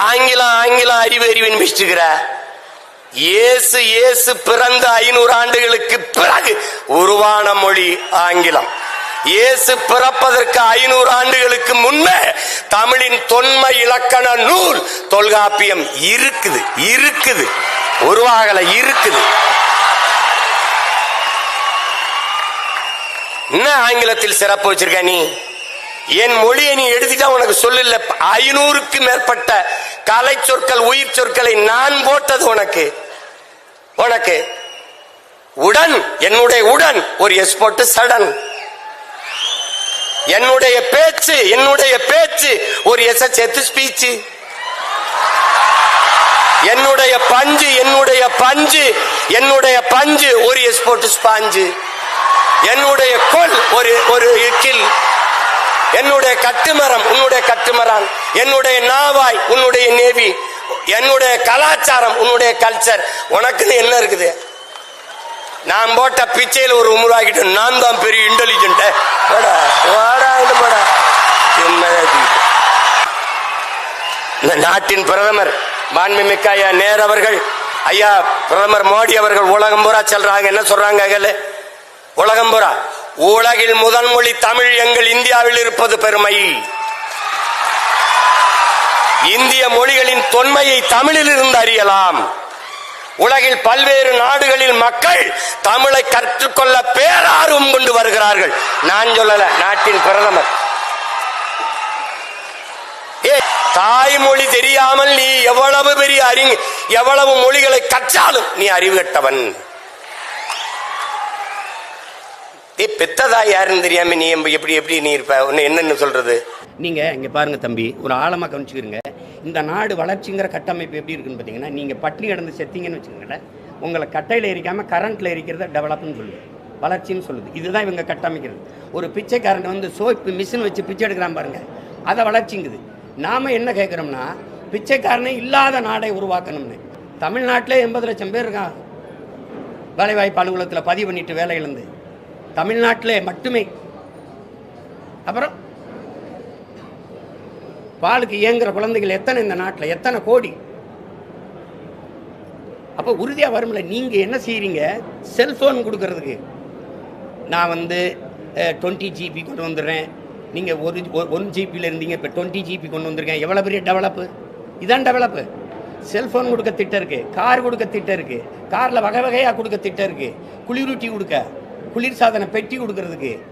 ஆங்கிலம் ஆங்கிலம் அறிவு அறிவுன்னு பிடிச்சிக்கிற இயேசு இயேசு பிறந்த ஐநூறு ஆண்டுகளுக்கு பிறகு உருவான மொழி ஆங்கிலம். இயேசு பிறப்பதற்கு ஐநூறு ஆண்டுகளுக்கு முன்னே தமிழின் தொன்மை இலக்கண நூல் தொல்காப்பியம் இருக்குது இருக்குது உருவாகல இருக்குது. என்ன ஆங்கிலத்தில் சிறப்பு வச்சிருக்க நீ? என் மொழியை நீ எடுத்துட்டா உனக்கு சொல்லல ஐநூறுக்கு மேற்பட்ட கலை சொற்கள் உயிர் சொற்களை நான் போட்டது உனக்கு. உனக்கு. உடன் என்னுடைய உடன். ஒரு எஸ் போட்டு சடன் என்னுடைய பேச்சு என்னுடைய பேச்சு. ஒரு எஸ் சேர்த்து ஸ்பீச்சு என்னுடைய பஞ்சு என்னுடைய பஞ்சு. என்னுடைய பஞ்சு ஒரு எஸ் போட்டு ஸ்பாஞ்சு என்னுடைய கொல் ஒரு ஒரு கில் என்னுடைய கட்டுமரம் உன்னுடைய கட்டுமரம் என்னுடைய நாவாய் உன்னுடைய நேவி. என்னுடைய கலாச்சாரம் உன்னுடைய கல்ச்சர் உனக்குன்னு என்ன இருக்குது? நான் போட்ட பிச்சையில் ஒரு உருவாக்கிட்டு நான் தான் பெரிய இன்டெலிஜென்ட் இந்த நாட்டின் பிரதமர் மாண்புமிக்க ஐயா நேர் அவர்கள் ஐயா பிரதமர் மோடி அவர்கள் உலகம் பூரா செல்றாங்க. என்ன சொல்றாங்க உலகம் பூரா? உலகில் முதல் மொழி தமிழ் எங்கள் இந்தியாவில் இருப்பது பெருமை. இந்திய மொழிகளின் தொன்மையை தமிழில் இருந்து அறியலாம். உலகில் பல்வேறு நாடுகளில் மக்கள் தமிழை கற்றுக்கொள்ள பேரார்வம் கொண்டு வருகிறார்கள். நான் சொல்லல நாட்டின் பிரதமர். ஏ தாய்மொழி தெரியாமல் நீ எவ்வளவு பெரிய அறிஞ எவ்வளவு மொழிகளை கற்றாலும் நீ அறிவு கட்டவன். ஏ பெத்ததா யாருன்னு தெரியாம நீ எப்படி எப்படி நீ இருப்ப? உன்னை என்னன்னு சொல்றது? நீங்க இங்க பாருங்க தம்பி ஒரு ஆழமா கவனிச்சுக்கிறீங்க இந்த நாடு வளர்ச்சிங்கிற கட்டமைப்பு எப்படி இருக்குன்னு பார்த்தீங்கன்னா நீங்க பட்டினி கிடந்து செத்தீங்கன்னு வச்சுக்கோங்களேன் உங்களை கட்டையில எரிக்காம கரண்ட்ல எரிக்கிறத டெவலப்னு சொல்லுது. வளர்ச்சின்னு சொல்லுது. இதுதான் இவங்க கட்டமைக்கிறது. ஒரு பிச்சைக்காரன் வந்து சோப்பு மிஷின் வச்சு பிச்சை எடுக்கிறான் பாருங்க. அதை வளர்ச்சிங்குது. நாம என்ன கேட்குறோம்னா பிச்சைக்காரனே இல்லாத நாடை உருவாக்கணும்னு. தமிழ்நாட்டிலே எண்பது லட்சம் பேர் இருக்கான் வேலைவாய்ப்பு அலுவலகத்தில் பதிவு பண்ணிட்டு வேலை இழந்து. தமிழ்நாட்டிலே மட்டுமே. அப்புறம் பாலுக்கு இயங்குற குழந்தைகள் எத்தனை இந்த நாட்டில்? எத்தனை கோடி? அப்போ உறுதியாக வரும்ல நீங்கள் என்ன செய்கிறீங்க செல்ஃபோன் கொடுக்கறதுக்கு. நான் வந்து டுவெண்ட்டி ஜிபி கொண்டு வந்துடுறேன். நீங்கள் ஒரு ஒன் ஜிபியில் இருந்தீங்க இப்போ டுவெண்ட்டி ஜிபி கொண்டு வந்திருக்கேன். எவ்வளோ பெரிய டெவலப்பு இதான் டெவலப்பு செல்ஃபோன் கொடுக்க திட்டம் இருக்குது கார் கொடுக்க திட்டம் இருக்குது காரில் வகை வகையாக கொடுக்க திட்டம் இருக்குது குளிரூட்டி கொடுக்க. குளிர்சாதன பெட்டி கொடுக்கறதுக்கு.